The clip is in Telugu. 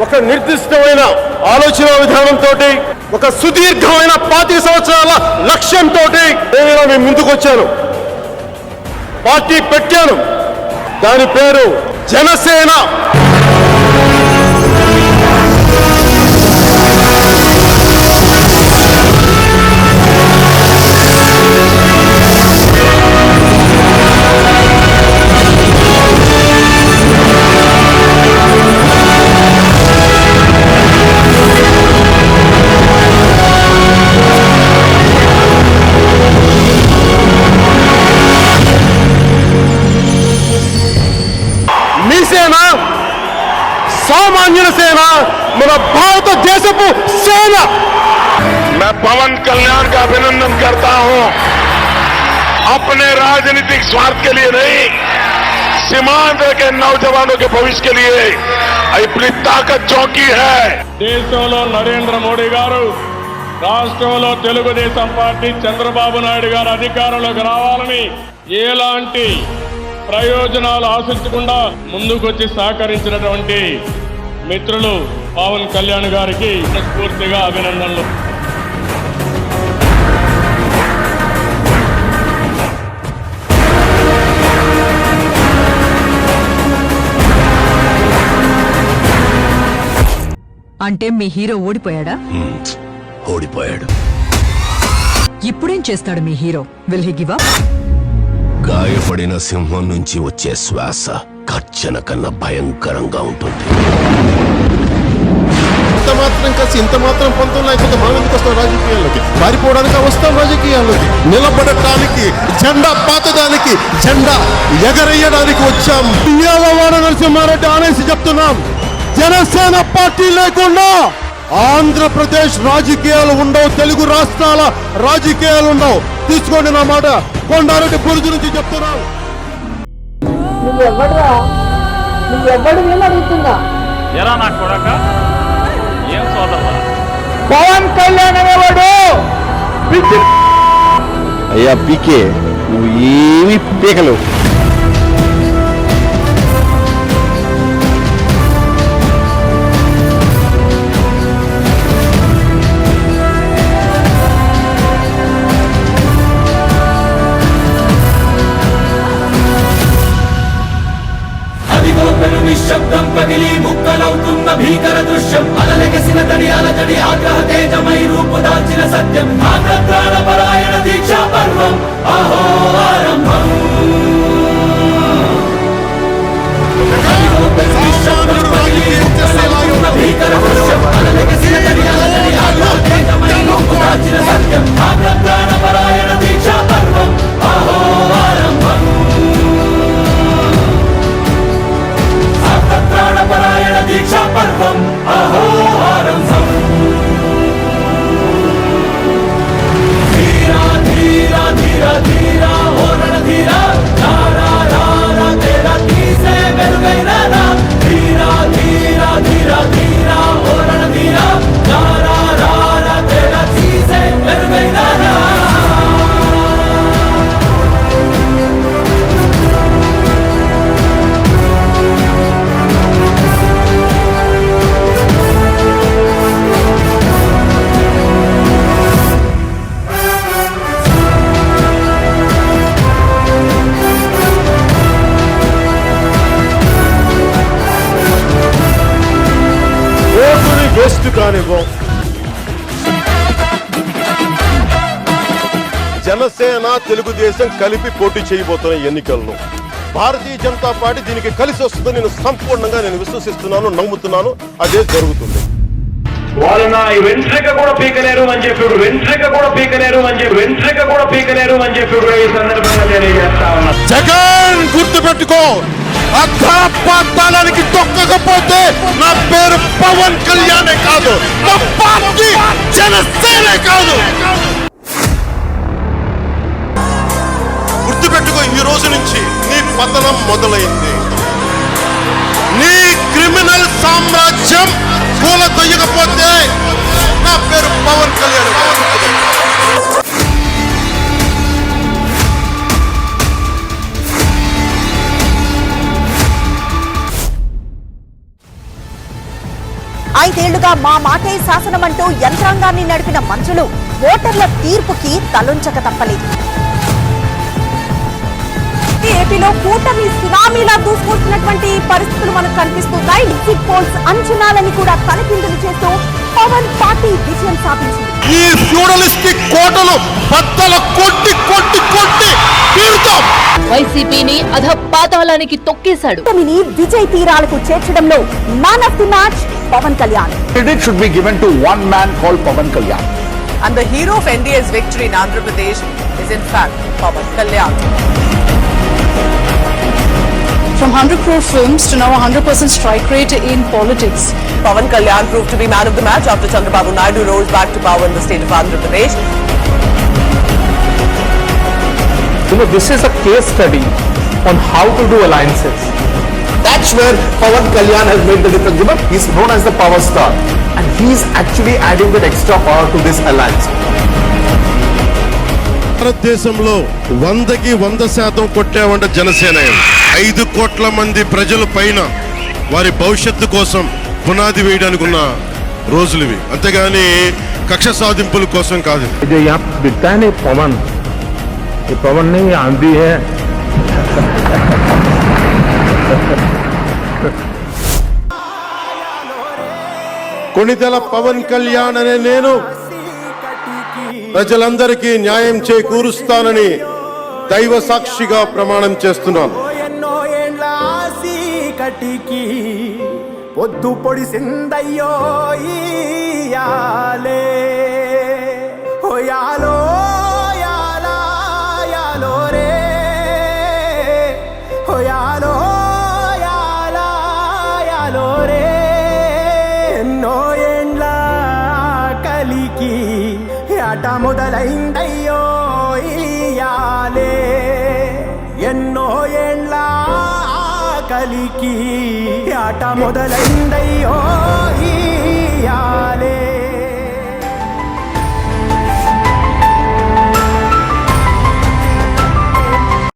ఒక నిర్దిష్టమైన ఆలోచన విధానంతో ఒక సుదీర్ఘమైన పాతి సంవత్సరాల లక్ష్యంతో నేను ఇలా ముందుకు వచ్చాను. పార్టీ పెట్టాను. దాని పేరు జనసేన. సామాన్యుల సేన మన భారతదేశపు సేన मैं पवन कल्याण का अभिनंदन करता हूं अपने राजनीतिक स्वार्थ के लिए नहीं सीमांत के नौजवानों के भविष्य के लिए अपनी ताकत चौकी है దేశంలో నరేంద్ర మోడీ గారు రాష్ట్రంలో తెలుగుదేశం పార్టీ చంద్రబాబు నాయుడు గారు అధికారంలోకి రావాలని ఎలాంటి ప్రయోజనాలు ఆశించకుండా ముందుకొచ్చి సహకరించినటువంటి మిత్రులు పవన్ కళ్యాణ్ గారికి మనస్ఫూర్తిగా అభినందనలు. అంటే మీ హీరో ఓడిపోయాడా? ఓడిపోయాడు. ఇప్పుడేం చేస్తాడు మీ hero? Will he give up? గాయపడిన సింహం నుంచి వచ్చే శ్వాస. కర్చన కన్నా భయంకరంగా ఉంటుంది. ఇంత మాత్రం కలిసి ఇంత మాత్రం పంతం లేకపోతే మనం ఎందుకు వస్తాం రాజకీయాల్లోకి? పారిపోవడానికి వస్తాం రాజకీయాల్లోకి? నిలబడటానికి జెండా పాతడానికి జెండా ఎగరేయడానికి వచ్చాం. వాడ నరసింహారెడ్డి అనేసి చెప్తున్నాం. జనసేన పార్టీ లేకుండా ఆంధ్రప్రదేశ్ రాజకీయాలు ఉండవు తెలుగు రాష్ట్రాల రాజకీయాలు ఉండవు. తీసుకోండి నా మాట. కొండారెడ్డి బురుజు నుంచి చెప్తున్నాం నువ్వెవడురా? నువ్వెవడు నేను అడుగుతున్నా. ఎరా నా కొడక? ఏం సోదరా పవన్ కళ్యాణ్ అనేవాడు. అయ్యా పీకే నువ్వు ఏమి పీకలేవు. భీకర దృశ్యం అలలెగసిన తడి ఆగ్రహ తేజమై రూపు దాల్చిన సత్యం. ఆగ్రత్రాణ పరాయణ దీక్షా పర్వం అహో ఆరంభం. తెలుగుదేశం కలిపి పోటీ చేయబోతున్న ఎన్నికలను. భారతీయ జనతా పార్టీ దీనికి కలిసి వస్తుందని నేను సంపూర్ణంగా నేను విశ్వసిస్తున్నాను నమ్ముతున్నాను. అదే జరుగుతుంది. వాళ్ళు నా ఈ వెంట్రిక కూడా పీకలేరు అని చెప్పాడు వెంట్రిక కూడా పీకలేరు అని చెప్పి వెంట్రిక కూడా పీకలేరు అని చెప్పాడు ఈ సందర్భంగా తెలియజేస్తా ఉన్నా. జగన్ గుర్తు పెట్టుకో అగ్రపాతాళానికి తొక్కకపోతే నా పేరు పవన్ కళ్యాణే కాదు. నా పార్టీ జనసేనే కాదు. ఈ రోజు నుంచి నీ పతనం మొదలైంది. నీ క్రిమినల్ సామ్రాజ్యం కూల తొయ్యకపోతే నా పేరు పవన్ కళ్యాణ్. ఐదేళ్ళుగా మా మాటే శాసనమంటూ యంత్రాంగాన్ని నడిపిన మంత్రులు ఓటర్ల తీర్పుకి తలొంచక తప్పలేదు. ఏపీలో కూటమి సునామీలా దూసుకొస్తున్నటువంటి పరిస్థితులు మనకు కనిపిస్తున్నాయి. ఎగ్జిట్ పోల్స్ అంచనాలని కూడా తలకిందులు చేస్తూ పవన్ పార్టీ విజయం సాధించింది. ఈ ఫ్యూడలిస్టిక్ కోటను బద్దల కొట్టి కొట్టి కొట్టి తీరుతాం. వైసీపీని అధపాతాళానికి తొక్కేశాడు. కూటమిని విజయ్ తీరాలకు చేర్చడంలో man of the match Pawan Kalyan. Credit should be given to one man called Pavan Kalyan. And the hero of NDA's victory in Andhra Pradesh is in fact Pawan Kalyan. From 100 crore films to now 100% strike rate in politics. Pawan Kalyan proved to be man of the match after Chandrababu Naidu rose back to power in the state of Andhra Pradesh. You know, this is a case study on how to do alliances. That's where Pavan Kalyan has made the difference. You know, he's known as the power star. And he's actually adding that extra power to this alliance. భారతదేశంలో వందకి వంద శాతం కొట్టామంటే జనసేన ఐదు కోట్ల మంది ప్రజల పైన వారి భవిష్యత్తు కోసం పునాది వేయడానికి ఉన్న రోజులు ఇవి అంతేగాని కక్ష సాధింపుల కోసం కాదు जो यहाँ दिखता है ना ये पवन ये पवन नहीं ये आंधी है కొణిదెల పవన్ కళ్యాణ్ అనే నేను ప్రజలందరికీ న్యాయం చేకూరుస్తానని దైవ సాక్షిగా ప్రమాణం చేస్తున్నాను ఎన్నో ఏండ్ల కటికి పొద్దు పొడిసిందయ్యో ఇయాలే హోయాలో యాలా యాలో రే. హోయాలో యాలా యాలో రే. ఎన్నో కలికి ఆట మొదలైందయ్యో ఇయాలే ఎన్నో ఎండ్లా ఆకలికి ఆట మొదలైందయ్యో ఈ ఆలే